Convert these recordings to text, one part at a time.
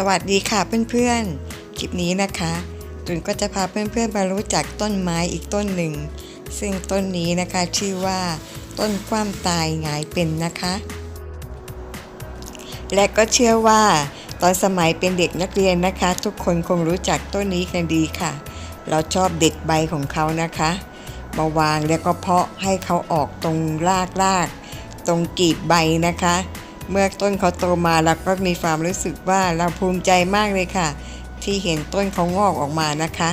สวัสดีค่ะเพื่อนๆ คลิปนี้นะคะตุนก็จะพาเพื่อนๆมารู้จักต้นไม้อีกต้นหนึ่ง ซึ่งต้นนี้นะคะชื่อว่า ต้นกว้ามตายหงายเป็นนะคะ และก็เชื่อว่า ตอนสมัยเป็นเด็กนักเรียนนะคะ ทุกคนคงรู้จักต้นนี้กันดีค่ะ เราชอบเด็ดใบของเขานะคะ มาวางแล้วก็เพาะให้เขาออกตรงรากรากตรงกีบใบนะคะ เมื่อต้นเขาโตมาเราก็มีความรู้สึกว่าเราภูมิใจมากเลยค่ะ ที่เห็นต้นเขางอกออกมานะคะ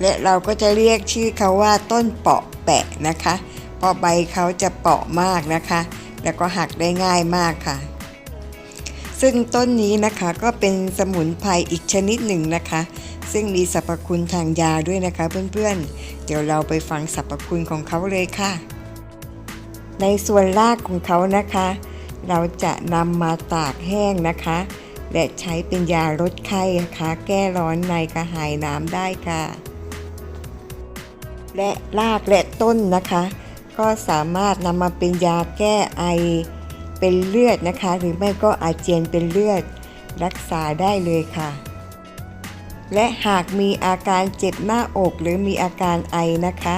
และเราก็จะเรียกชื่อเขาว่าต้นเปาะแปะนะคะ เพราะใบเขาจะเปาะมากนะคะ แล้วก็หักได้ง่ายมากค่ะ ซึ่งต้นนี้นะคะก็เป็นสมุนไพรอีกชนิดหนึ่งนะคะ ซึ่งมีสรรพคุณทางยาด้วยนะคะเพื่อนๆเดี๋ยวเราไปฟังสรรพคุณของเขาเลยค่ะ ในส่วนรากของเขานะคะ เราจะนำมาตากแห้งนะคะ และใช้เป็นยาลดไข้นะคะแก้ร้อนในกระหายน้ำได้ค่ะ และรากและต้นนะคะ ก็สามารถนำมาเป็นยาแก้ไอเป็นเลือดนะคะ หรือไม่ก็อาเจียนเป็นเลือดรักษาได้เลยค่ะ และหากมีอาการเจ็บหน้าอกหรือมีอาการไอนะคะ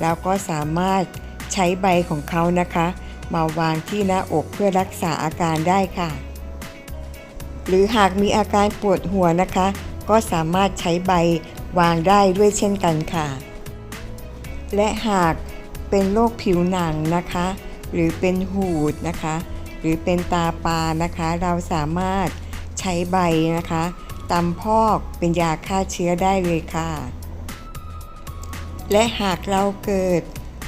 เราก็สามารถ ใช้ใบของเขานะคะ มาวางที่หน้าอกเพื่อรักษาอาการได้ค่ะ หรือหากมีอาการปวดหัวนะคะ ก็สามารถใช้ใบวางได้ด้วยเช่นกันค่ะ และหากเป็นโรคผิวหนังนะคะ หรือเป็นหูดนะคะ หรือเป็นตาปลานะคะ เราสามารถใช้ใบนะคะตำพอกเป็นยาฆ่าเชื้อได้เลยค่ะ และหากเราเกิด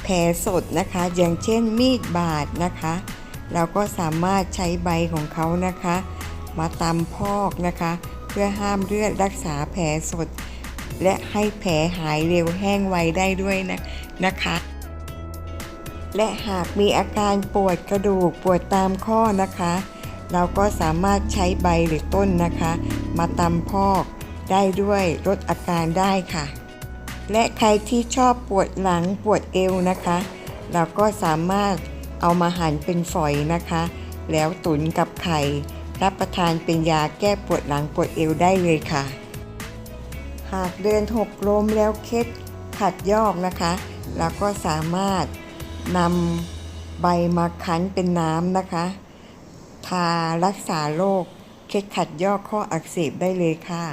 แผลสดนะคะ อย่างเช่นมีดบาดนะคะ เราก็สามารถใช้ใบของเขานะคะ มาตำพอกนะคะ เพื่อห้ามเลือดรักษาแผลสด และให้แผลหายเร็วแห้งไวได้ด้วยนะนะคะ และหากมีอาการปวดกระดูกปวดตามข้อนะคะ เราก็สามารถใช้ใบหรือต้นนะคะ มาตำพอกได้ด้วยลดอาการได้ค่ะ และใครที่ชอบปวดหลังปวดเอวนะคะ เราก็สามารถเอามาหั่นเป็นฝอยนะคะ แล้วตุ๋นกับไข่รับประทานเป็นยาแก้ปวดหลังปวดเอวได้เลยค่ะ หากเดินหกล้มแล้วเคล็ดขัดยอกนะคะเราก็สามารถนำใบมาคั้นเป็นน้ำนะคะ ทารักษาโรคเคล็ดขัดยอกข้ออักเสบได้เลยค่ะ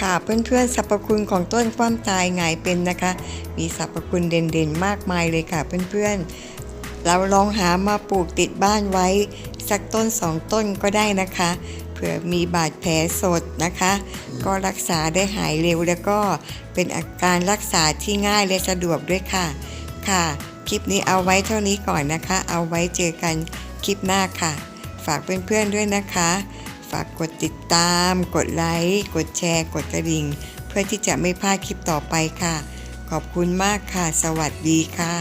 ค่ะเพื่อนๆสรรพคุณของต้นความตายหงเป็นนะคะ มีสรรพคุณเด่นๆ มากมายเลยค่ะเพื่อนๆ เราลองหามาปลูกติดบ้านไว้ สักต้นสองต้นก็ได้นะคะเผื่อมีบาดแผลสดนะคะ ก็รักษาได้หายเร็วแล้วก็เป็นอาการรักษาที่ง่ายและสะดวกด้วยค่ะค่ะ คลิปนี้เอาไว้เท่านี้ก่อนนะคะ เอาไว้เจอกันคลิปหน้าค่ะ ฝากเพื่อนๆด้วยนะคะ ฝากกดติดตาม กดไลค์ กดแชร์ กดกระดิ่ง เพื่อที่จะไม่พลาดคลิปต่อไปค่ะ ขอบคุณมากค่ะ สวัสดีค่ะ